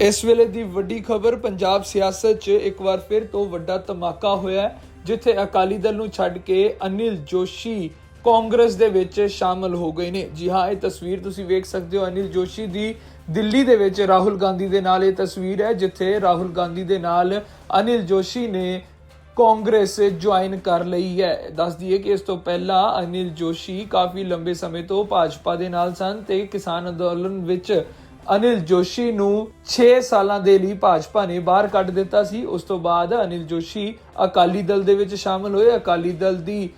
ਇਸ ਵੇਲੇ ਦੀ ਵੱਡੀ ਖਬਰ, ਪੰਜਾਬ ਸਿਆਸਤ 'ਚ ਇੱਕ ਵਾਰ ਫਿਰ ਤੋਂ ਵੱਡਾ ਧਮਾਕਾ ਹੋਇਆ ਜਿੱਥੇ ਅਕਾਲੀ ਦਲ ਨੂੰ ਛੱਡ ਕੇ ਅਨਿਲ ਜੋਸ਼ੀ ਕਾਂਗਰਸ ਦੇ ਵਿੱਚ ਸ਼ਾਮਲ ਹੋ ਗਏ ਨੇ। ਜੀ ਹਾਂ, ਇਹ ਤਸਵੀਰ ਤੁਸੀਂ ਵੇਖ ਸਕਦੇ ਹੋ, ਅਨਿਲ ਜੋਸ਼ੀ ਦੀ ਦਿੱਲੀ ਦੇ ਵਿੱਚ ਰਾਹੁਲ ਗਾਂਧੀ ਦੇ ਨਾਲ ਇਹ ਤਸਵੀਰ ਹੈ, ਜਿੱਥੇ ਰਾਹੁਲ ਗਾਂਧੀ ਦੇ ਨਾਲ ਅਨਿਲ ਜੋਸ਼ੀ ਨੇ ਕਾਂਗਰਸ ਜੁਆਇਨ ਕਰ ਲਈ ਹੈ। ਦੱਸ ਦਈਏ ਕਿ ਇਸ ਤੋਂ ਪਹਿਲਾਂ ਅਨਿਲ ਜੋਸ਼ੀ ਕਾਫੀ ਲੰਬੇ ਸਮੇਂ ਤੋਂ ਭਾਜਪਾ ਦੇ ਨਾਲ ਸਨ ਤੇ ਕਿਸਾਨ ਅੰਦੋਲਨ ਵਿੱਚ ਅਨਿਲ ਜੋਸ਼ੀ ਨੂੰ 6 ਸਾਲਾਂ ਦੇ ਲਈ ਭਾਜਪਾ ਨੇ ਬਾਹਰ ਕੱਢ ਦਿੱਤਾ ਸੀ। ਉਸ ਤੋਂ ਬਾਅਦ ਅਨਿਲ ਜੋਸ਼ੀ ਅਕਾਲੀ ਦਲ ਦੇ ਵਿੱਚ ਸ਼ਾਮਲ ਹੋਏ। ਅਕਾਲੀ ਦਲ ਦੀ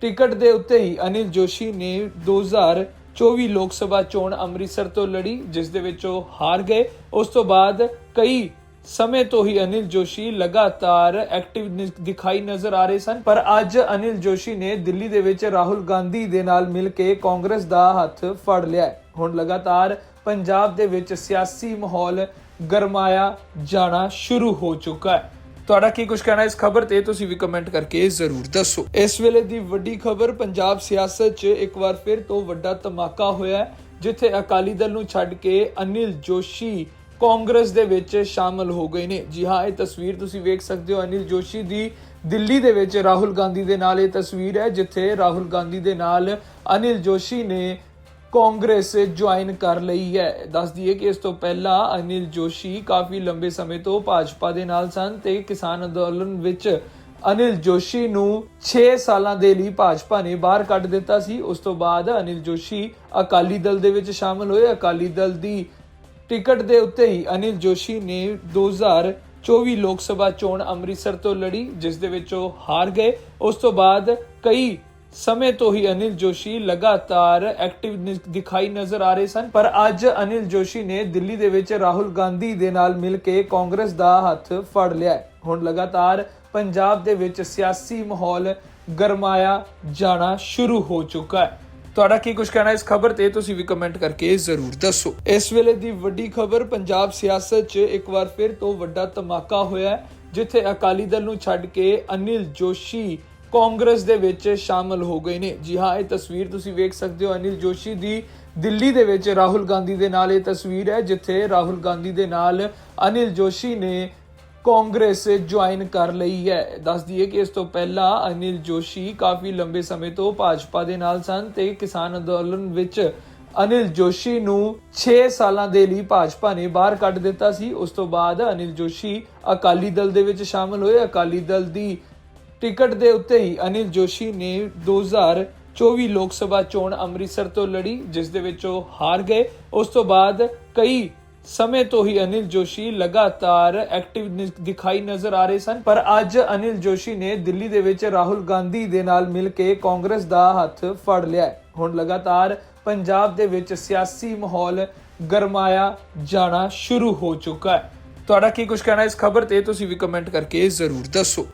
ਟਿਕਟ ਦੇ ਉੱਤੇ ਹੀ ਅਨਿਲ ਜੋਸ਼ੀ ਨੇ 2024 ਲੋਕ ਸਭਾ ਚੋਣ ਅੰਮ੍ਰਿਤਸਰ ਤੋਂ ਲੜੀ, ਜਿਸ ਦੇ ਵਿੱਚ ਉਹ ਹਾਰ ਗਏ। ਉਸ ਤੋਂ ਬਾਅਦ ਕਈ ਸਮੇਂ ਤੋਂ ਹੀ ਅਨਿਲ ਜੋਸ਼ੀ ਲਗਾਤਾਰ ਐਕਟਿਵ ਦਿਖਾਈ ਨਜ਼ਰ ਆ ਰਹੇ ਸਨ। ਪਰ ਅੱਜ ਅਨਿਲ ਜੋਸ਼ੀ ਨੇ ਦਿੱਲੀ ਦੇ ਵਿੱਚ ਰਾਹੁਲ ਗਾਂਧੀ ਦੇ ਨਾਲ ਮਿਲ ਕੇ ਕਾਂਗਰਸ ਦਾ ਹੱਥ ਫੜ ਲਿਆ ਹੁਣ ਲਗਾਤਾਰ ਪੰਜਾਬ ਦੇ ਵਿੱਚ ਸਿਆਸੀ ਮਾਹੌਲ ਗਰਮਾਇਆ ਜਾਣਾ ਸ਼ੁਰੂ ਹੋ ਚੁੱਕਾ ਹੈ। ਤੁਹਾਡਾ ਕੀ ਕੁਝ ਕਹਿਣਾ ਇਸ ਖਬਰ ਤੇ, ਤੁਸੀਂ ਵੀ ਕਮੈਂਟ ਕਰਕੇ ਜ਼ਰੂਰ ਦੱਸੋ। ਇਸ ਵੇਲੇ ਦੀ ਵੱਡੀ ਖਬਰ, ਪੰਜਾਬ ਸਿਆਸਤ 'ਚ ਇੱਕ ਵਾਰ ਫਿਰ ਤੋਂ ਵੱਡਾ ਧਮਾਕਾ ਹੋਇਆ ਜਿੱਥੇ ਅਕਾਲੀ ਦਲ ਨੂੰ ਛੱਡ ਕੇ ਅਨਿਲ ਜੋਸ਼ੀ ਕਾਂਗਰਸ ਦੇ ਵਿੱਚ ਸ਼ਾਮਲ ਹੋ ਗਏ ਨੇ। ਜੀ ਹਾਂ, ਇਹ ਤਸਵੀਰ ਤੁਸੀਂ ਵੇਖ ਸਕਦੇ ਹੋ, ਅਨਿਲ ਜੋਸ਼ੀ ਦੀ ਦਿੱਲੀ ਦੇ ਵਿੱਚ ਰਾਹੁਲ ਗਾਂਧੀ ਦੇ ਨਾਲ ਇਹ ਤਸਵੀਰ ਹੈ, ਜਿੱਥੇ ਰਾਹੁਲ ਗਾਂਧੀ ਦੇ ਨਾਲ ਅਨਿਲ ਜੋਸ਼ੀ ਨੇ ਕਾਂਗਰਸ ਜੁਆਇਨ ਕਰ ਲਈ ਹੈ। ਦੱਸ ਦਈਏ ਕਿ ਇਸ ਤੋਂ ਪਹਿਲਾਂ ਅਨਿਲ ਜੋਸ਼ੀ ਕਾਫੀ ਲੰਬੇ ਸਮੇਂ ਤੋਂ ਭਾਜਪਾ ਦੇ ਨਾਲ ਸਨ ਤੇ ਕਿਸਾਨ ਅੰਦੋਲਨ ਵਿੱਚ ਅਨਿਲ ਜੋਸ਼ੀ ਨੂੰ 6 ਸਾਲਾਂ ਦੇ ਲਈ ਭਾਜਪਾ ਨੇ ਬਾਹਰ ਕੱਢ ਦਿੱਤਾ ਸੀ। ਉਸ ਤੋਂ ਬਾਅਦ ਅਨਿਲ ਜੋਸ਼ੀ ਅਕਾਲੀ ਦਲ ਦੇ ਵਿੱਚ ਸ਼ਾਮਲ ਹੋਏ। ਅਕਾਲੀ ਦਲ ਦੀ ਟਿਕਟ ਦੇ ਉੱਤੇ ਹੀ ਅਨਿਲ ਜੋਸ਼ੀ ਨੇ 2024 ਲੋਕ ਸਭਾ ਚੋਣ ਅੰਮ੍ਰਿਤਸਰ ਤੋਂ ਲੜੀ, ਜਿਸ ਦੇ ਵਿੱਚ ਉਹ ਹਾਰ ਗਏ। ਉਸ ਤੋਂ ਬਾਅਦ ਕਈ ਸਮੇਂ ਤੋਂ ਹੀ ਅਨਿਲ ਜੋਸ਼ੀ ਲਗਾਤਾਰ ਐਕਟਿਵ ਦਿਖਾਈ ਨਜ਼ਰ ਆ ਰਹੇ ਸਨ, ਪਰ ਅੱਜ ਅਨਿਲ ਜੋਸ਼ੀ ਨੇ ਦਿੱਲੀ ਦੇ ਵਿੱਚ ਰਾਹੁਲ ਗਾਂਧੀ ਦੇ ਨਾਲ ਮਿਲ ਕੇ ਕਾਂਗਰਸ ਦਾ ਹੱਥ ਫੜ ਲਿਆ ਹੁਣ ਲਗਾਤਾਰ ਪੰਜਾਬ ਦੇ ਵਿੱਚ ਸਿਆਸੀ ਮਾਹੌਲ ਗਰਮਾਇਆ ਜਾਣਾ ਸ਼ੁਰੂ ਹੋ ਚੁੱਕਾ ਹੈ। ਤੁਹਾਡਾ ਕੀ ਕੁਝ ਕਹਿਣਾ ਇਸ ਖਬਰ ਤੇ? ਤੁਸੀਂ ਵੀ ਕਮੈਂਟ ਕਰਕੇ ਜ਼ਰੂਰ ਦੱਸੋ। ਇਸ ਵੇਲੇ ਦੀ ਵੱਡੀ ਖਬਰ, ਪੰਜਾਬ ਸਿਆਸਤ 'ਚ ਇੱਕ ਵਾਰ ਫਿਰ ਤੋਂ ਵੱਡਾ ਧਮਾਕਾ ਹੋਇਆ ਜਿੱਥੇ ਅਕਾਲੀ ਦਲ ਨੂੰ ਛੱਡ ਕੇ ਅਨਿਲ ਜੋਸ਼ੀ ਕਾਂਗਰਸ ਦੇ ਵਿੱਚ ਸ਼ਾਮਲ ਹੋ ਗਏ ਨੇ। ਜੀ ਹਾਂ, ਇਹ ਤਸਵੀਰ ਤੁਸੀਂ ਵੇਖ ਸਕਦੇ ਹੋ ਅਨਿਲ ਜੋਸ਼ੀ ਦੀ ਦਿੱਲੀ ਦੇ ਵਿੱਚ ਰਾਹੁਲ ਗਾਂਧੀ ਦੇ ਨਾਲ ਇਹ ਤਸਵੀਰ ਹੈ, ਜਿੱਥੇ ਰਾਹੁਲ ਗਾਂਧੀ ਦੇ ਨਾਲ ਅਨਿਲ ਜੋਸ਼ੀ ਨੇ ਕਾਂਗਰਸ ਜੁਆਇਨ ਕਰ ਲਈ ਹੈ। ਦੱਸ ਦਈਏ ਕਿ ਇਸ ਤੋਂ ਪਹਿਲਾਂ ਅਨਿਲ ਜੋਸ਼ੀ ਕਾਫੀ ਲੰਬੇ ਸਮੇਂ ਤੋਂ ਭਾਜਪਾ ਦੇ ਨਾਲ ਸਨ ਤੇ ਕਿਸਾਨ ਅੰਦੋਲਨ ਵਿੱਚ ਅਨਿਲ ਜੋਸ਼ੀ ਨੂੰ 6 ਸਾਲਾਂ ਦੇ ਲਈ ਭਾਜਪਾ ਨੇ ਬਾਹਰ ਕੱਢ ਦਿੱਤਾ ਸੀ। ਉਸ ਤੋਂ ਬਾਅਦ ਅਨਿਲ ਜੋਸ਼ੀ ਅਕਾਲੀ ਦਲ ਦੇ ਵਿੱਚ ਸ਼ਾਮਲ ਹੋਏ। ਅਕਾਲੀ ਦਲ ਦੀ ਟਿਕਟ ਦੇ ਉੱਤੇ ਹੀ ਅਨਿਲ ਜੋਸ਼ੀ ਨੇ 2024 ਲੋਕ ਸਭਾ ਚੋਣ ਅੰਮ੍ਰਿਤਸਰ ਤੋਂ ਲੜੀ, ਜਿਸ ਦੇ ਵਿੱਚ ਉਹ ਹਾਰ ਗਏ। ਉਸ ਤੋਂ ਬਾਅਦ ਕਈ ਸਮੇਂ ਤੋਂ ਹੀ ਅਨਿਲ ਜੋਸ਼ੀ ਲਗਾਤਾਰ ਐਕਟਿਵ ਦਿਖਾਈ ਨਜ਼ਰ ਆ ਰਹੇ ਸਨ, ਪਰ ਅੱਜ ਅਨਿਲ ਜੋਸ਼ੀ ਨੇ ਦਿੱਲੀ ਦੇ ਵਿੱਚ ਰਾਹੁਲ ਗਾਂਧੀ ਦੇ ਨਾਲ ਮਿਲ ਕੇ ਕਾਂਗਰਸ ਦਾ ਹੱਥ ਫੜ ਲਿਆ ਹੁਣ ਲਗਾਤਾਰ ਪੰਜਾਬ ਦੇ ਵਿੱਚ ਸਿਆਸੀ ਮਾਹੌਲ ਗਰਮਾਇਆ ਜਾਣਾ ਸ਼ੁਰੂ ਹੋ ਚੁੱਕਾ ਹੈ। ਤੁਹਾਡਾ ਕੀ ਕੁਝ ਕਹਿਣਾ ਇਸ ਖਬਰ ਤੇ, ਤੁਸੀਂ ਵੀ ਕਮੈਂਟ ਕਰਕੇ ਜ਼ਰੂਰ ਦੱਸੋ।